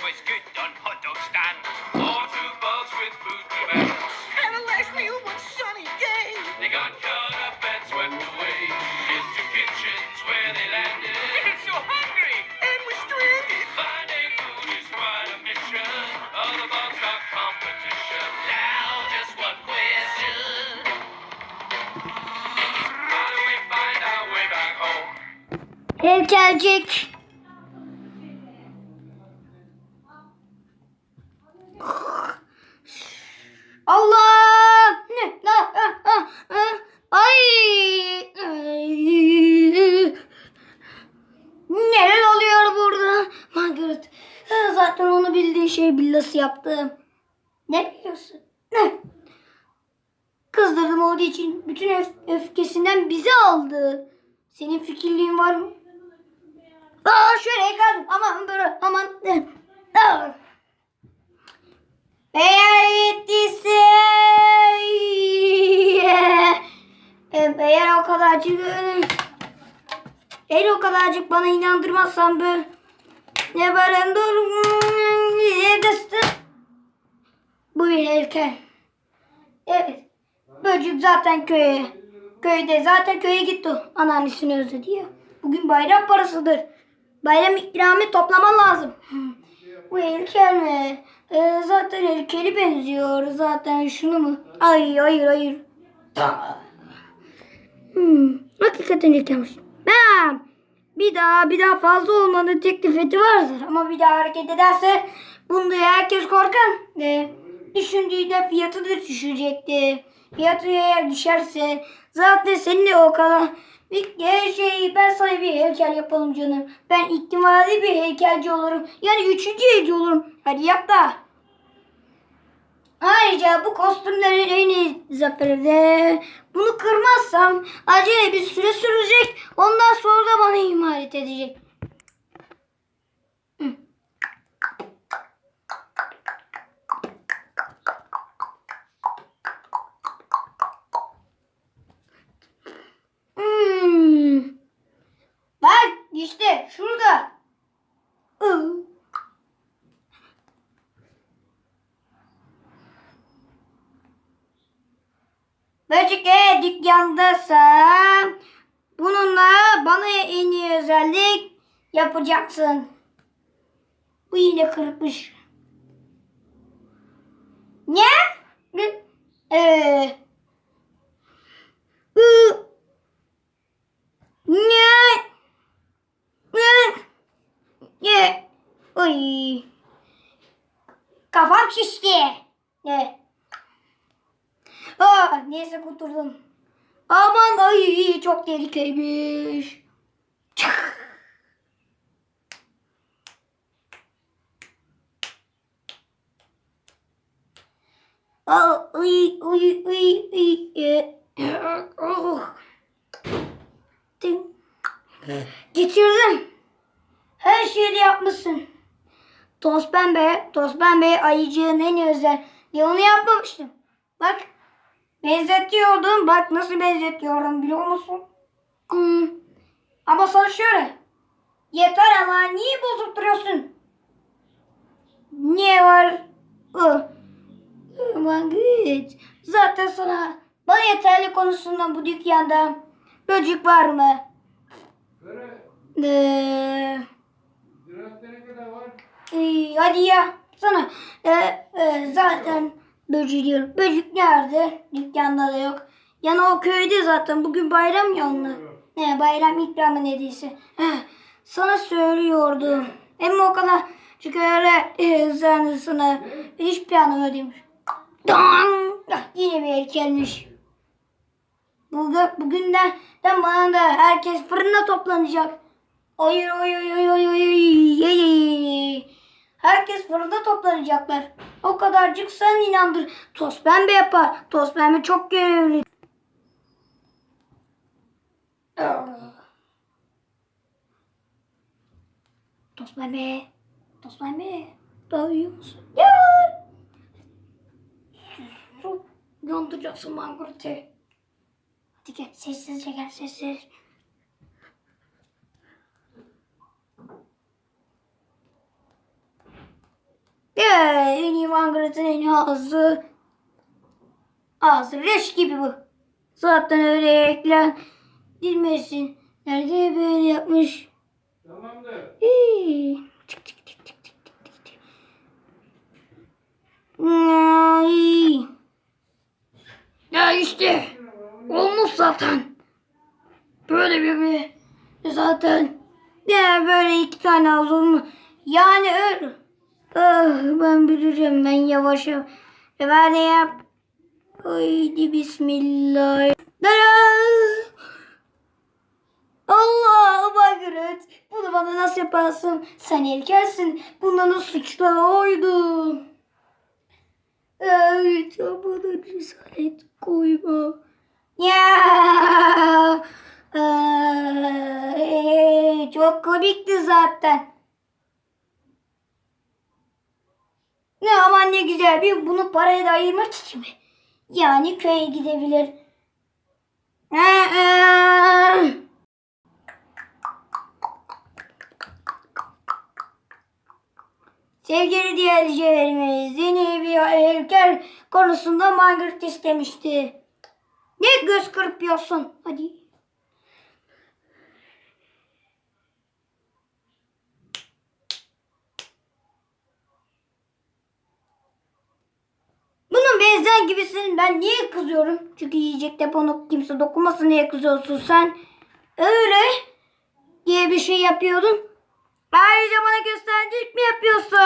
was good on hot dog stand. Or two bugs with food demand. And the last meal was sunny day. They got cut up and swept away into kitchens where they landed. They're so hungry. And we're stranded. Finding food is quite a mission. All the bugs are competition. Now, just one question. How do we find our way back home? Heykelcik. Allah! Şey billası yaptı. Ne biliyorsun? Ne? Kızdırdım olduğu için bütün öf- öfkesinden bizi aldı. Senin fikirliğin var mı? Aa şöyle kaldım. Aman böyle aman. Aa. Eğer gittiyse eğer o kadarcık eğer o kadarcık bana inandırmazsan böyle ne böyle heykel. Evet. Böcük zaten köye. Köyde zaten köye gitti. o. Anneannesini özledi ya. Bugün bayram parasıdır. Bayram ikramı toplaman lazım. Bu heykel mi? Ee, zaten heykeli benziyor. Zaten şunu mu? Ay hayır hayır. Hmm, hakikaten heykelmiş. Ben bir daha bir daha fazla olmanın teklif eti vardır. Ama bir daha hareket ederse bunda herkes korkar. Ee, düşündüğünde fiyatı da düşecekti. Fiyatı eğer düşerse zaten senin de o kadar bir şey ben sana bir heykel yapalım canım. Ben ihtimali bir heykelci olurum. Yani üçüncü heykelci olurum. Hadi yap da. Ayrıca bu kostümlerin en iyi zaferi de bunu kırmazsam acele bir süre sürecek. Ondan sonra da bana ihanet edecek. Hı. Hmm. Bak işte şurada. Iı. Böcek dükkandasın. Bununla bana en iyi özellik yapacaksın. Bu yine kırıkmış. Ne? Ee, ı, ne? Ne? Ne? Oy. Kafam şişti. Ne? Aa, neyse kurtuldum. Aman ay çok tehlikeliymiş. Aa, uy, uy, uy, uy. Getirdim. Her şeyi yapmışsın. Toz pembe, toz pembe ayıcığın en özel. Ya onu yapmamıştım. Bak Benzetiyordum. Bak nasıl benzetiyorum biliyor musun? Hmm. Ama sana şöyle. Yeter ama niye bozup duruyorsun? Niye var? Aman güç. Zaten sana bana yeterli konusunda bu dükkanda böcek var mı? Ee, ne kadar var? Ee, hadi ya sana e, e, zaten böcek diyorum. Böcek nerede? Dükkanda da yok. Yani o köyde zaten bugün bayram ya onlar. Ne bayram ikramı nediyse. Sana söylüyordum. Hem o kadar çünkü öyle e, sana hiç planım ödeymiş. Dang! Ah, Yine bir heykelmiş. Bugün, bugünden de bana da herkes fırına toplanacak. Oy oy oy oy oy, oy. Herkes fırında toplanacaklar. O kadarcık sen inandır. Toz pembe yapar. Toz pembe çok görevli. Toz pembe. Toz pembe. Daha uyuyor musun? Gel. Sus. Yandıracaksın Margaret'i. Hadi gel sessizce gel sessiz. En iyi Margaret'ın en iyi ağzı. Ağzı leş gibi bu. Zaten öyle eklendirmesin. Nerede böyle yapmış? Tamamdır. Hii. Tık tık tık tık tık tık tık tık. Ay. Ya işte. Olmuş zaten. Böyle bir bir. Zaten. Ya böyle iki tane az olmuş. Yani öyle. Ah, ben bilirim ben yavaş yavaş. Ver yap. Haydi bismillah. Tada! Allah Margaret. Bunu bana nasıl yaparsın? Sen erkensin. Bunların suçları oydu. Ay bana cesaret koyma. Ya. Ay, çok komikti zaten. Ne aman ne güzel bir bunu paraya da ayırmak için mi? Yani köye gidebilir. Sevgili dinleyicilerimiz yeni bir heykel konusunda Margaret istemişti. Ne göz kırpıyorsun? Hadi. Benzer gibisin. Ben niye kızıyorum? Çünkü yiyecek deponu kimse dokunmasın diye kızıyorsun sen. Öyle diye bir şey yapıyordun. Ayrıca bana gösterdik mi yapıyorsun?